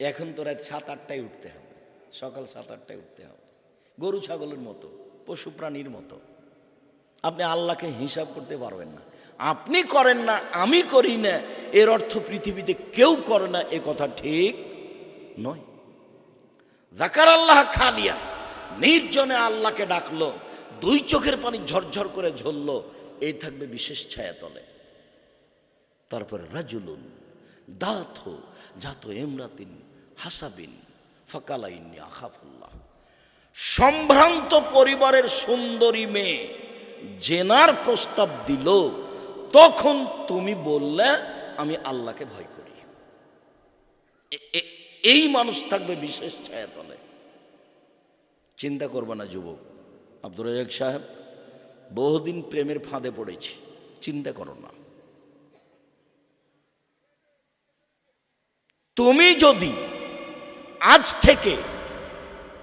এখন তো রাত সাত আটটায় উঠতে হবে। সকাল সাত আটটায় উঠতে হবে। গরু, ছাগলের মতো, পশু প্রাণীর মতো। আপনি আল্লাহকে হিসাব করতে পারবেন না। আপনি করেন না, আমি করি না, এর অর্থ পৃথিবীতে কেউ করে না, এ কথা ঠিক নয়। জাকার আল্লাহ খালিয়া নির্জনে আল্লাহকে ডাকলো, দুই চোখের পানি ঝরঝর করে ঝরলো এই থাকবে বিশেষ ছায়া তলে তারপরে রাজুলুন দাথ জাত এমরাতিন হাসাবিন ফকালাইনি আখাফুল্লাহ। সম্ভ্রান্ত পরিবারের সুন্দরী মেয়ে জেনার প্রস্তাব দিল, তখন তুমি বললে, আমি আল্লাহকে ভয় করি। এই মানুষ থাকবে বিশেষ ছায়াতলে। চিন্তা করবে না যুবক, আব্দুর রাজাক সাহেব, বহুদিন প্রেমের ফাঁদে পড়েছি, চিন্তা করো না। তুমি যদি আজ থেকে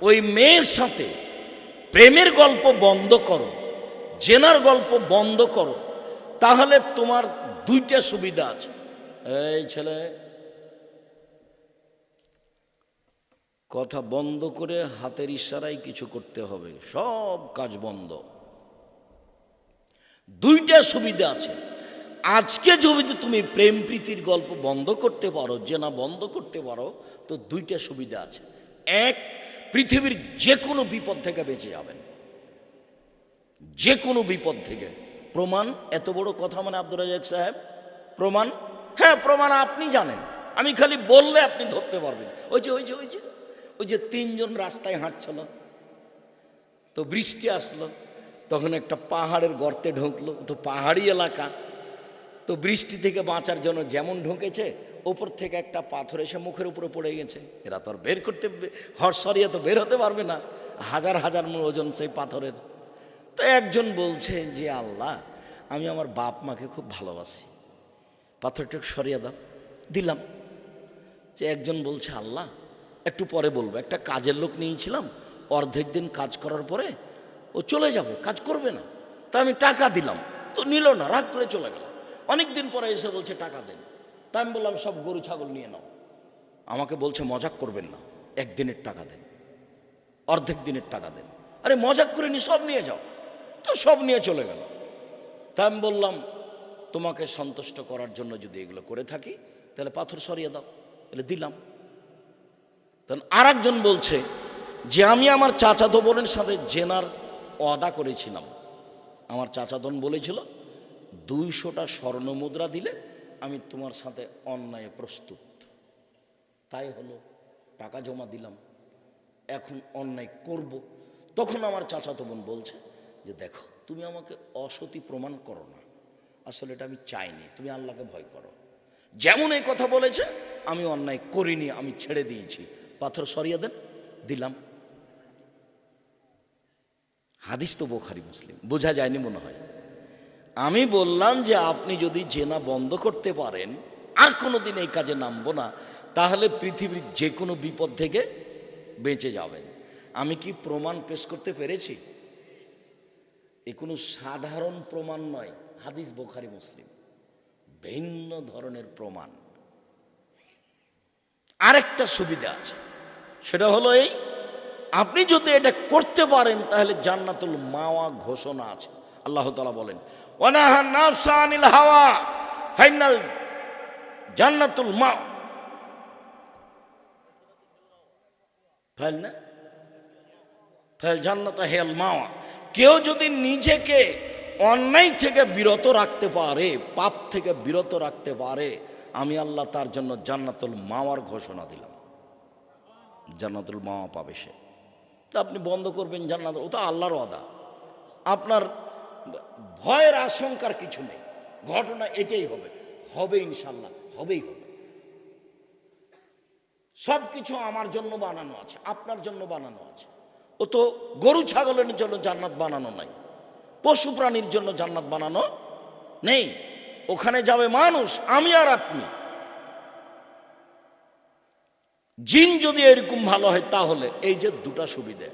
ওই মেয়ের সাথে প্রেমের গল্প বন্ধ করো, জেনার গল্প বন্ধ করো, তাহলে তোমার দুইটা সুবিধা আছে। এই ছেলে, কথা বন্ধ করে হাতের ইশারায় কিছু করতে হবে, সব কাজ বন্ধ। দুইটা সুবিধা আছে। আজকে যদি তুমি প্রেম প্রীতির গল্প বন্ধ করতে পারো যে না বন্ধ করতে পারো, তো দুইটা সুবিধা আছে। এক, পৃথিবীর যে কোনো বিপদ থেকে বেঁচে যাবেন। যে কোনো বিপদ থেকে। প্রমাণ, এত বড় কথা মানে আব্দুর রাজাক সাহেব? প্রমাণ? হ্যাঁ প্রমাণ আপনি জানেন। আমি খালি বললে আপনি ধরতে পারবেন। ওই যে ওই যে ওই যে ওই যে তিনজন রাস্তায় হাঁটছিল। তো বৃষ্টি আসলো, তখন একটা পাহাড়ের গর্তে ঢুকলো। তো পাহাড়ি এলাকা। তো বৃষ্টি থেকে বাঁচার জন্য যেমন ঢুকেছে, ওপর থেকে একটা পাথর এসে মুখের উপরে পড়ে গেছে। এরা তো আর বের করতে, হর সরিয়ে তো বের হতে পারবে না। হাজার হাজার মণ ওজন সেই পাথরের। তো একজন বলছে যে, আল্লাহ, আমি আমার বাপ মাকে খুব ভালোবাসি। পাথরটা সরিয়ে দাও। দিলাম। যে একজন বলছে, আল্লাহ, একটু পরে বলব। একটা কাজের লোক নিয়েছিলাম, অর্ধেক দিন কাজ করার পরে ও চলে যাবে, কাজ করবে না। তা আমি টাকা দিলাম। তো নিল না, রাগ করে চলে গেল। অনেক দিন পরে এসে বলছে, টাকা দেন। তাই আমি বললাম, সব গরু, ছাগল নিয়ে নাও। আমাকে বলছে, মজাক করবেন না, একদিনের টাকা দেন, অর্ধেক দিনের টাকা দেন। আরে, মজাক করে নি, সব নিয়ে যাও। তো সব নিয়ে চলে গেল। তাই আমি বললাম, তোমাকে সন্তুষ্ট করার জন্য যদি এগুলো করে থাকি, তাহলে পাথর সরিয়ে দাও। তাহলে দিলাম। তখন আর একজন বলছে, যে আমি আমার চাচাতো বোনের সাথে জেনার অদা করেছিলাম। আমার চাচাদন বলেছিল দুইশোটা স্বর্ণ মুদ্রা দিলে আমি তোমার সাথে অন্যায় প্রস্তুত। তাই হলো টাকা জমা দিলাম, এখন অন্যায় করব। তখন আমার চাচাতো বোন বলছে যে, দেখো, তুমি আমাকে অসতী প্রমাণ করো না। আসলে এটা আমি চাইনি, তুমি আল্লাহকে ভয় করো। যেমন এই কথা বলেছে, আমি অন্যায় করিনি, আমি ছেড়ে দিয়েছি। পাথর সরিয়ে দেন, দিলাম। হাদিস তো বোখারি মুসলিম, বোঝা যায়নি মনে হয়। আমি বললাম যে আপনি যদি জেনা বন্ধ করতে পারেন, আর কোনো দিন এই কাজে নামবো না, তাহলে পৃথিবীর যে কোনো বিপদ থেকে বেঁচে যাবেন। আমি কি প্রমাণ পেশ করতে পেরেছি? এ কোনো সাধারণ প্রমাণ নয়, হাদিস বোখারি মুসলিম। ভিন্ন ধরনের প্রমাণ। আরেকটা সুবিধা আছে, সেটা হলো এই, আপনি যদি এটা করতে পারেন, তাহলে জান্নাতুল মাওয়া ঘোষণা আছে। আল্লাহ তালা বলেন, ওয়ানাহা নাফসা আনিল হাওয়া, ফাইনাল জান্নাতুল মা ফাইল না? ফাইল জান্নাত হেল মাওয়া। কেউ যদি নিজেকে অন্যায় থেকে বিরত রাখতে পারে, পাপ থেকে বিরত রাখতে পারে, আমি আল্লাহ তার জন্য জান্নাতুল মাওয়ার ঘোষণা দিলাম। জান্নাতুল মাওয়া পাবে সে। তা আপনি বন্ধ করবেন জান্নাত, ও তো আল্লাহর অদা আপনার ভয়ের আশঙ্কার কিছু নেই। ঘটনা এটাই হবে। হবে ইনশাল্লাহ, হবেই হবে। সব কিছু আমার জন্য বানানো আছে, আপনার জন্য বানানো আছে। ও তো গরু ছাগলের জন্য জান্নাত বানানো নাই, পশু প্রাণীর জন্য জান্নাত বানানো নেই। ওখানে যাবে মানুষ, আমি আর আপনি। জিন যদি এরকম ভালো হয় তাহলে এই যে দুটা সুবিধে,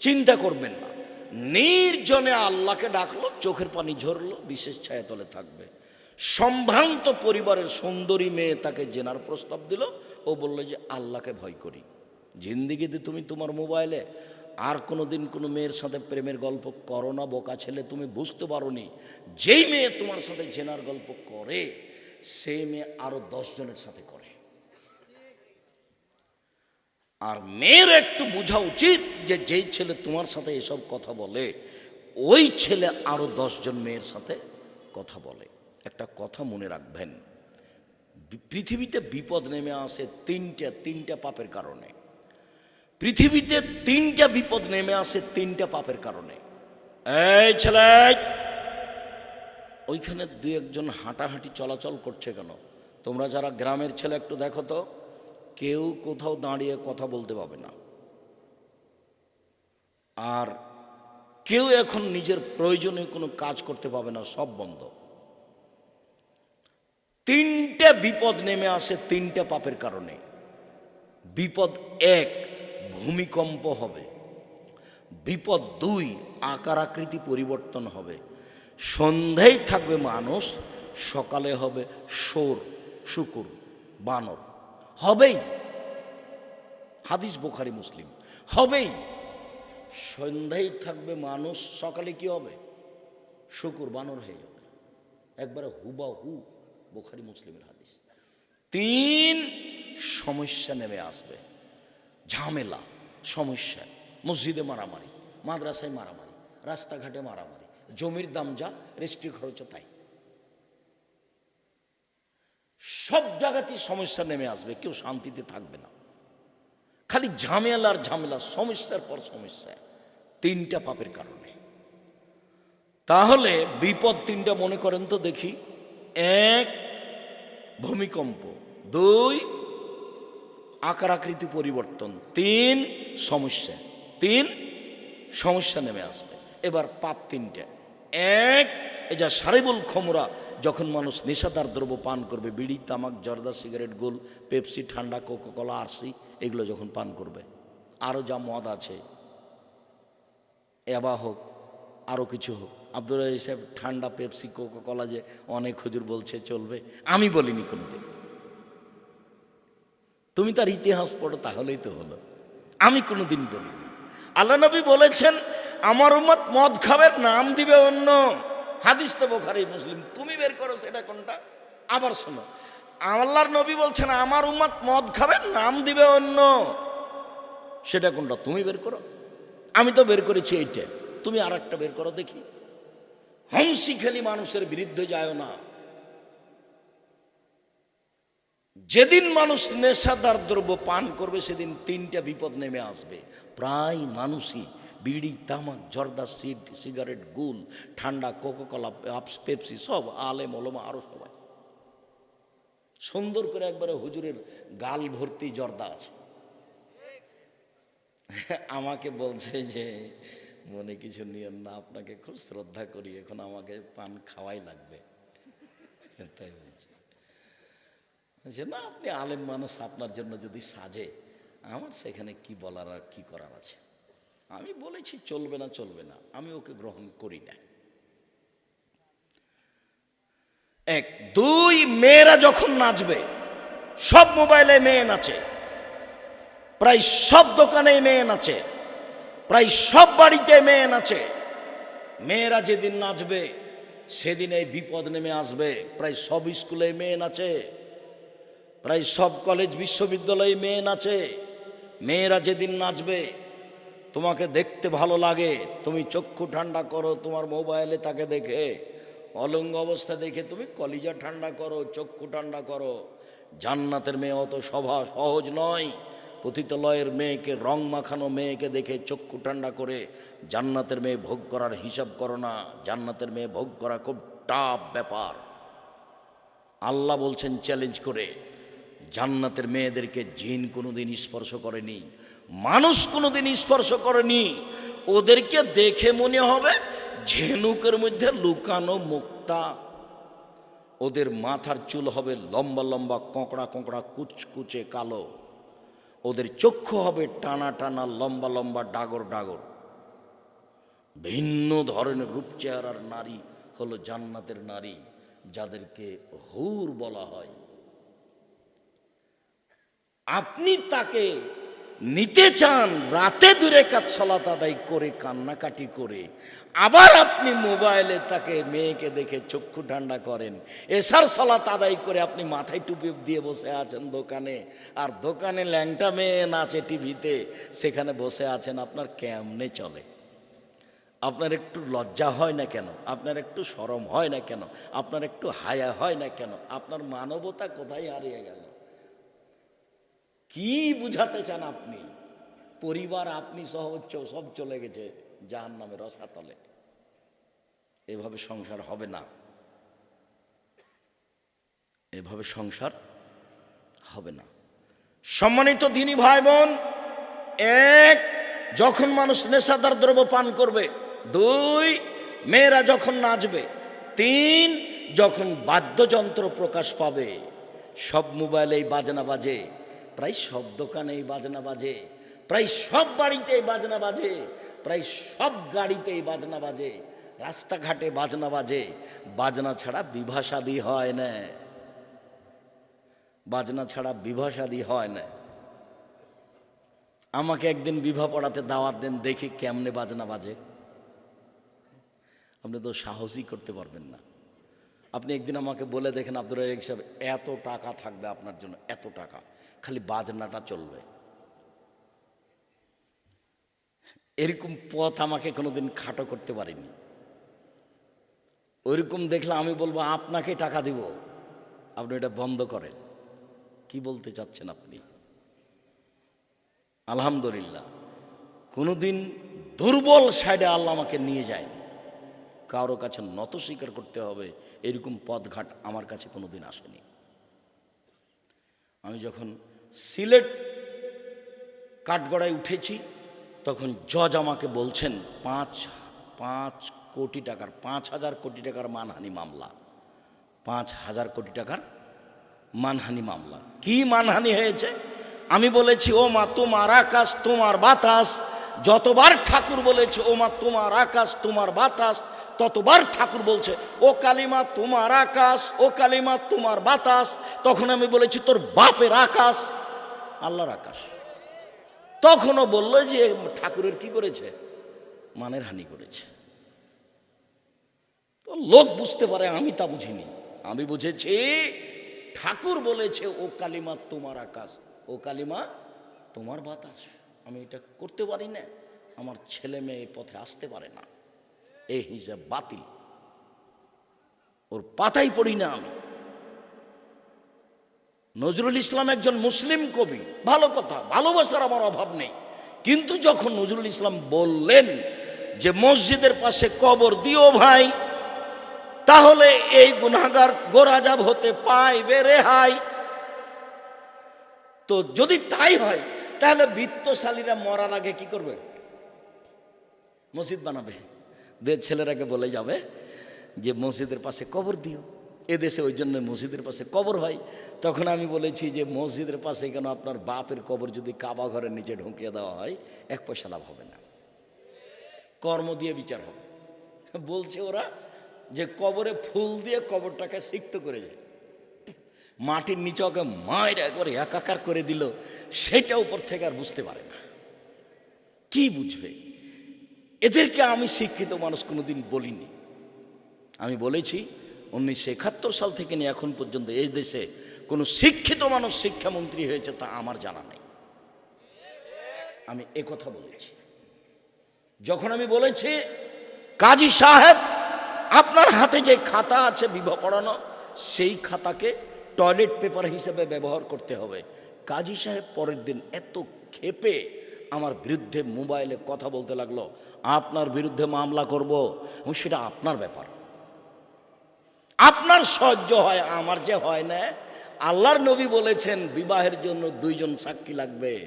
চিন্তা করবেন না। নির্জনে আল্লাহকে ডাকলো, চোখের পানি ঝরলো, বিশেষ ছায়াতলে থাকবে। সম্ভ্রান্ত পরিবারের সুন্দরী মেয়ে তাকে জেনার প্রস্তাব দিল। ও বলল যে, আল্লাহকে ভয় করি। জিন্দিগিতে তুমি তোমার মোবাইলে আর কোনো দিন কোনো মেয়ের সাথে প্রেমের গল্প করো না, বোকা ছেলে, তুমি বুঝতে পারোনি। যেই মেয়ে তোমার সাথে জেনার গল্প করে, সেই মেয়ে আরও দশ জনের সাথে করে। আর মেয়ের একটু বোঝা উচিত যে যেই ছেলে তোমার সাথে এসব কথা বলে, ওই ছেলে আরও জন মেয়ের সাথে কথা বলে। একটা কথা মনে রাখবেন, পৃথিবীতে বিপদ নেমে আসে তিনটা তিনটা পাপের কারণে। পৃথিবীতে তিনটা বিপদ নেমে আসে তিনটা পাপের কারণে। এই ছেলে, ওইখানে দু একজন হাঁটাহাঁটি চলাচল করছে কেন? তোমরা যারা গ্রামের ছেলে একটু দেখো তো। কেউ কোথাও দাঁড়িয়ে কথা বলতে পাবে না। আর কেউ এখন নিজের প্রয়োজনে কোনো কাজ করতে পাবে না, সব বন্ধ। তিনটে বিপদ নেমে আসে তিনটে পাপের কারণে। বিপদ এক, ভূমিকম্প হবে। বিপদ দুই, আকার আকৃতি পরিবর্তন হবে। সন্ধ্যায় থাকবে মানুষ, সকালে হবে সোর শুকুর, বানর। হবেই। হাদিস বোখারি, মুসলিম। হবেই। সন্ধ্যায় থাকবে মানুষ, সকালে কি হবে? শুকুর, বানর হয়ে যাবে। একবারে হুবা হু বোখারি, মুসলিমের হাদিস। তিন সমস্যা নেমে আসবে। ঝামেলা, সমস্যা। মসজিদে মারামারি, মাদ্রাসায় মারামারি, রাস্তাঘাটে মারামারি। জমির দাম যা, রেস্ট্রি খরচ তাই। সব জায়গাতেই সমস্যা নেমে আসবে, কেউ শান্তিতে থাকবে না। খালি ঝামেলার ঝামেলা, সমস্যার পর সমস্যা, তিনটা পাপের কারণে। তাহলে বিপদ তিনটা, মনে করেন তো দেখি। এক, ভূমিকম্প। দুই আকার আকৃতি পরিবর্তন। তিন, সমস্যা। তিন, সমস্যা নেমে আসবে। এবার পাপ তিনটে। এক এ যা সারেবুল খমরা যখন মানুষ নেশাদার দ্রব্য পান করবে, বিড়ি, তামাক, জর্দা, সিগারেট, গোল, পেপসি, ঠান্ডা কোকো কলা আরসি, এগুলো যখন পান করবে আরও যা মদ আছে, এবা হোক আরও কিছু হোক, আব্দুল সাহেব ঠান্ডা, পেপসি কোকো কলা যে অনেক হুজুর বলছে চলবে, আমি বলিনি কোনোদিন। তুমি তার ইতিহাস পড়ো, তাহলেই তো হলো। আমি কোনোদিন বলিনি। আল্লাহ নবী বলেছেন, আমার উম্মত মদ খাবের নাম দিবে অন্য। হাদিস তো বোখারি, মুসলিম। তুমি বের করো সেটা কোনটা? আবার শোনো। আল্লাহর নবী বলছেন, আমার উম্মত মদ খাবে, নাম দিবে অন্য। সেটা কোনটা? তুমি বের করো। আমি তো বের করেছি এইটা। তুমি আর একটা বের করো দেখি। হংসি খেলি মানুষের বিরুদ্ধে যায় না। যেদিন মানুষ নেশাদার দ্রব্য পান করবে, সেদিন তিনটা বিপদ নেমে আসবে। প্রায় মানুষই বিড়ি, তামাক, জর্দা, সিড, সিগারেট, গুল, ঠান্ডা, কোকোকলা, পেপসি সব আলে, মলমা, আরও সবাই। সুন্দর করে একবারে হুজুরের গাল ভর্তি জর্দা আছে। আমাকে বলছে যে, মনে কিছু নিয়েন না, আপনাকে খুব শ্রদ্ধা করি, এখন আমাকে পান খাওয়াই লাগবে। তাই বলছে। যে না, আপনি আলেম মানুষ, আপনার জন্য যদি সাজে, আমার সেখানে কি বলার আর কি করার আছে? আমি বলেছি চলবে না চলবে না। আমি ওকে গ্রহণ করি না। এক, দুই, মেয়েরা যখন নাচবে, সব মোবাইলে মেয়ে নাচে। প্রায় সব দোকানে মেয়ে নাচে। প্রায় সব বাড়িতে মেয়ে নাচে। মেয়েরা যেদিন নাচবে, সেদিন এই বিপদ নেমে আসবে। প্রায় সব স্কুলে মেয়ে নাচে। প্রায় সব কলেজ, বিশ্ববিদ্যালয়ে মেয়ে নাচে। মেয়েরা যেদিন নাচবে তোমাকে দেখতে ভালো লাগে, তুমি চক্ষু ঠান্ডা করো, তোমার মোবাইলে তাকে দেখে, অলঙ্গ অবস্থা দেখে তুমি কলিজা ঠান্ডা করো, চক্ষু ঠান্ডা করো। জান্নাতের মেয়ে অত সভা সহজ নয়। পতিতলয়ের মেয়েকে, রং মাখানো মেয়েকে দেখে চক্ষু ঠান্ডা করে জান্নাতের মেয়ে ভোগ করার হিসাব করো না। জান্নাতের মেয়ে ভোগ করা খুব টাফ ব্যাপার। আল্লাহ বলছেন, চ্যালেঞ্জ করে। জান্নাতের মেয়েদেরকে জিন কোনোদিন স্পর্শ করেনি। মানুষ কোনোদিন স্পর্শ করেনি। ওদেরকে দেখে মনে হবে ঝেনুকের মধ্যে লুকানো মুক্তা। ওদের মাথার চুল হবে লম্বা লম্বা, কোঁকড়া কোঁকড়া, কুচকুচে কালো। ওদের চক্ষু হবে টানা টানা, লম্বা লম্বা, ডাগর ডাগর। ভিন্ন ধরনের রূপ চেহারার নারী হলো জান্নাতের নারী, যাদেরকে হুর বলা হয়। আপনি তাকে নিতে চান, রাতে দূরে কাজ, সলাত আদায় করে, কান্নাকাটি করে, আবার আপনি মোবাইলে তাকে মেয়েকে দেখে চক্ষু ঠান্ডা করেন, এসার সলাত আদায় করে আপনি মাথায় টুপি দিয়ে বসে আছেন দোকানে, আর দোকানে ল্যাংটা মেয়ে নাচে টিভিতে, সেখানে বসে আছেন, আপনার কেমনে চলে? আপনার একটু লজ্জা হয় না কেন? আপনার একটু সরম হয় না কেন? আপনার একটু হায়া হয় না কেন? আপনার মানবতা কোথায় হারিয়ে গেল? কি বুঝাতে চান আপনি? পরিবার, আপনি সহ সব চলে গেছে যার নামে রসাতলে। এভাবে সংসার হবে না। এভাবে সংসার হবে না। সম্মানিত দিনী ভাই বোন এক, যখন মানুষ নেশাদার দ্রব্য পান করবে, দুই, মেয়েরা যখন নাচবে, তিন, যখন বাদ্যযন্ত্র প্রকাশ পাবে, সব মোবাইলেই বাজনা বাজে। প্রায় সব দোকানেই বাজনা বাজে, প্রায় সব বাড়িতেই বাজনা বাজে, প্রায় সব গাড়িতেই বাজনা বাজে, রাস্তাঘাটে বাজনা বাজে, বাজনা ছাড়া বিভাষাদি হয় না। বাজনা ছাড়া বিভাষাদি হয় না। আমাকে একদিন বিবাহ পড়াতে দাওয়াত দেন, দেখি কেমনে বাজনা বাজে। আপনি তো সাহসই করতে পারবেন না। আপনি একদিন আমাকে বলে দেখেন আব্দুর রাজাক সাহেব, এত টাকা থাকবে আপনার জন্য, এত টাকা। খালি বাজনাটা চলবে। এরকম পথ আমাকে কোনোদিন খাটো করতে পারিনি। ওইরকম দেখলে আমি বলব, আপনাকে টাকা দিব। আপনি এটা বন্ধ করেন। কি বলতে চাচ্ছেন আপনি? আলহামদুলিল্লাহ। কোনোদিন দুর্বল সাইডে আল্লাহ আমাকে নিয়ে যায়নি। কারও কাছে নত স্বীকার করতে হবে, এরকম পথঘাট আমার কাছে কোনোদিন আসেনি। আমি যখন সিলেট কাঠগড়ায় উঠেছি, তখন জজ আমাকে বলছেন, পাঁচ পাঁচ কোটি টাকার, পাঁচ হাজার কোটি টাকার মানহানি মামলা, পাঁচ হাজার কোটি টাকার মানহানি মামলা। কি মানহানি হয়েছে? আমি বলেছি, ও মা, তোমার আকাশ, তোমার বাতাস, যতবার ঠাকুর বলেছে, ও মা, তোমার আকাশ, তোমার বাতাস, ততবার ঠাকুর বলছে, ও কালিমা, তোমার আকাশ, ও কালিমা, তোমার বাতাস। তখন আমি বলেছি, তোর বাপের আকাশ আল্লাহর আকাশ। তখনও বলল যে, ঠাকুরের কি করেছে? মানের হানি করেছে। তো লোক বুঝতে পারে, আমি তা বুঝিনি। আমি বুঝেছি, ঠাকুর বলেছে, ও কালিমা তোমার আকাশ, ও কালিমা তোমার বাতাস। আমি এটা করতে পারি না, আমার ছেলে মেয়ে পথে আসতে পারে না। এই হিসাব বাতিল। ওর পাতাই পড়ি না আমি। নজরুল ইসলাম একজন মুসলিম কবি। ভালো কথা, ভালোবাসার আমার অভাব নেই। কিন্তু যখন নজরুল ইসলাম বললেন যে মসজিদের পাশে কবর দিও ভাই, তাহলে এই গুনাগার গোরাজাব হতে পাইবে রেহাই তো যদি তাই হয়, তাহলে বৃত্তশালীরা মরার আগে কি করবে? মসজিদ বানাবে। ছেলেরাকে বলে যাবে যে মসজিদের পাশে কবর দিও। এদেশে ওই জন্য মসজিদের পাশে কবর হয়। তখন আমি বলেছি যে, মসজিদের পাশে কেন আপনার বাপের কবর যদি কাবা ঘরের নিচে ঢুকিয়ে দেওয়া হয়, এক পয়সা লাভ হবে না। কর্ম দিয়ে বিচার হবে। বলছে ওরা যে, কবরে ফুল দিয়ে কবরটাকে সিক্ত করে যায়। মাটির নিচে ওকে মায়ের একবারে একাকার করে দিল। সেটা উপর থেকে আর বুঝতে পারে না। কি বুঝবে? এদেরকে আমি শিক্ষিত মানুষ কোনোদিন বলিনি। আমি বলেছি উনিশশো একাত্তর সাল থেকে নিয়ে এখন পর্যন্ত এই দেশে কোনো শিক্ষিত মানুষ শিক্ষামন্ত্রী হয়েছে তা আমার জানা নেই। আমি কথা বলেছি। যখন আমি বলেছি, কাজী সাহেব, আপনার হাতে যে খাতা আছে বিবাহ পড়ানো, সেই খাতাকে টয়লেট পেপার হিসেবে ব্যবহার করতে হবে। কাজী সাহেব পরের দিন এত ক্ষেপে আমার বিরুদ্ধে মোবাইলে কথা বলতে লাগল, আপনার বিরুদ্ধে মামলা করব সেটা আপনার ব্যাপার। আপনার সহ্য হয়, আমার যে হয় না। আল্লাহর নবী বলেছেন, বিবাহের জন্য দুইজন সাক্ষী লাগবে।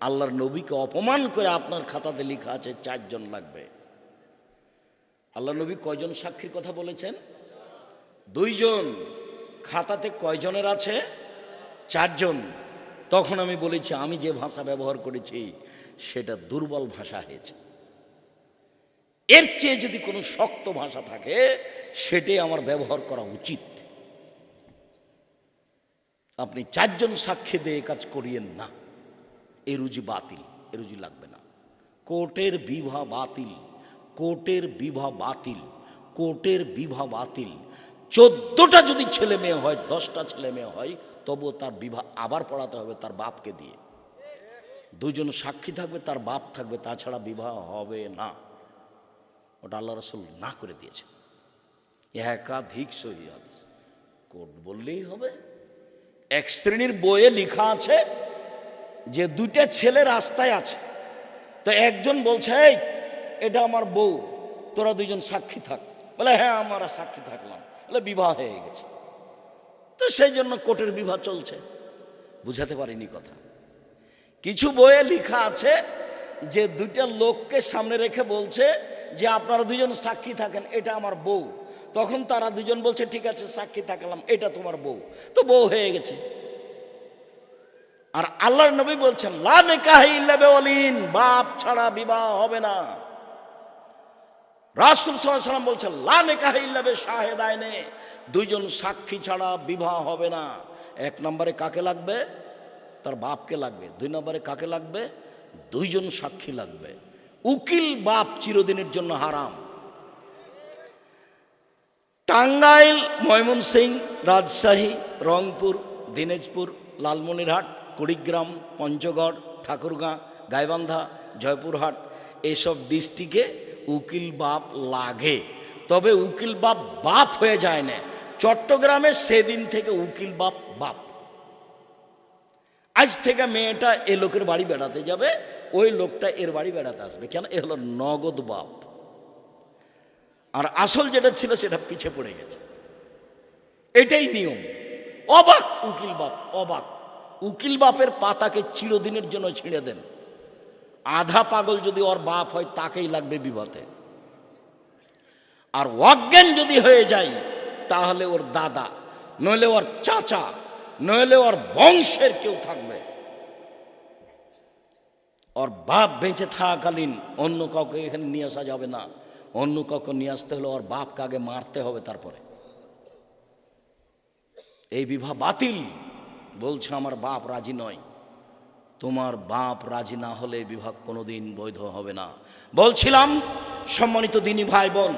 আল্লাহর নবীকে অপমান করে আপনার খাতাতে লেখা আছে, চারজন লাগবে। আল্লাহ নবী কয়জন সাক্ষীর কথা বলেছেন? দুইজন। খাতাতে কয়জনের আছে? চারজন। তখন আমি বলেছি, আমি যে ভাষা ব্যবহার করেছি, সেটা দুর্বল ভাষা হয়েছে। এর চেয়ে যদি কোনো শক্ত ভাষা থাকে, সেটাই আমার ব্যবহার করা উচিত। আপনি চারজন সাক্ষী দিয়ে কাজ করিয়েন না। এ রুজি বাতিল, এ রুজি লাগবে না। কোর্টের বিবাহ বাতিল, কোর্টের বিবাহ বাতিল, কোর্টের বিবাহ বাতিল। চোদ্দটা যদি ছেলে মেয়ে হয়, দশটা ছেলে মেয়ে হয়, তবুও তার বিবাহ আবার পড়াতে হবে তার বাপকে দিয়ে। দুজন সাক্ষী থাকবে, তার বাপ থাকবে, তাছাড়া বিবাহ হবে না। ওটা আল্লাহ রসুল না করে দিয়েছে। একাধিক সহি হাদিস। কোর্ট বললেই হবে। এক শ্রেণির বইয়ে লেখা আছে যে দুইটা ছেলে রাস্তায় আছে। তো একজন বলছে, এই, এটা আমার বউ, তোরা দুজন সাক্ষী থাক। বলে হ্যাঁ আমরা সাক্ষী থাকলাম। বলে, বিবাহ হয়ে গেছে। তো সেই জন্য কোর্টের বিবাহ চলছে। বুঝাতে পারিনি কথা। কিছু বইয়ে লেখা আছে যে দুইটা লোককে সামনে রেখে বলছে যে আপনারা দুজন সাক্ষী থাকেন, এটা আমার বউ। তখন তারা দুজন বলছে, ঠিক আছে, সাক্ষী থাকলাম, এটা তোমার বউ। তো বউ হয়ে গেছে। আর আল্লাহর নবী বলছেন, লা নিকাহি ইল্লা বিওয়ালিন, বাপ ছাড়া বিবাহ হবে না। রাসূল সাল্লাম বলছেন, লা নিকাহি ইল্লা বিশাহিদাইনে দুইজন সাক্ষী ছাড়া বিবাহ হবে না। এক নম্বরে কাকে লাগবে? তার বাপকে লাগবে। দুই নম্বরে কাকে লাগবে? দুইজন সাক্ষী লাগবে। উকিল বাপ চিরদিনের জন্য হারাম। টাঙ্গাইল, ময়মনসিং, রাজশাহী, রংপুর, দিনাজপুর, লালমনিরহাট, কুড়িগ্রাম, পঞ্চগড়, ঠাকুরগাঁ, গাইবান্ধা, জয়পুরহাট এসব ডিস্ট্রিক্টে উকিল বাপ লাগে। তবে উকিল বাপ বাপ হয়ে যায় না। চট্টগ্রামে সেদিন থেকে উকিল বাপ বাপ। আজ থেকে মেয়েটা এ লোকের বাড়ি বেড়াতে যাবে, ওই লোকটা এর বাড়ি বেড়াতে আসবে। কেন? এ হলো নগদ বাপ। আর আসল যেটা ছিল সেটা পিছে পড়ে গেছে। এটাই নিয়ম। অবাক উকিল বাপ, অবাক। উকিল বাপের পাতাকে চিরদিনের জন্য ছিঁড়ে দেন। আধা পাগল যদি ওর বাপ হয়, তাকেই লাগবে বিবাতে। আর অজ্ঞান যদি হয়ে যায়, তাহলে ওর দাদা, নইলে ওর চাচা নইলে ওর বংশের কেউ থাকবে। ওর বাপ বেঁচে থাকাকালীন অন্য কাউকে এখানে নিয়ে আসা যাবে না। অন্য কাউকে নিয়ে আসতে হলে ওর বাপকে আগে মারতে হবে তারপরে। এই বিবাহ বাতিল বলছে, আমার বাপ রাজি নয়। তোমার বাপ রাজি না হলে বিভাগ কোনোদিন বৈধ হবে না। বলছিলাম, সম্মানিত দিনী ভাই বোন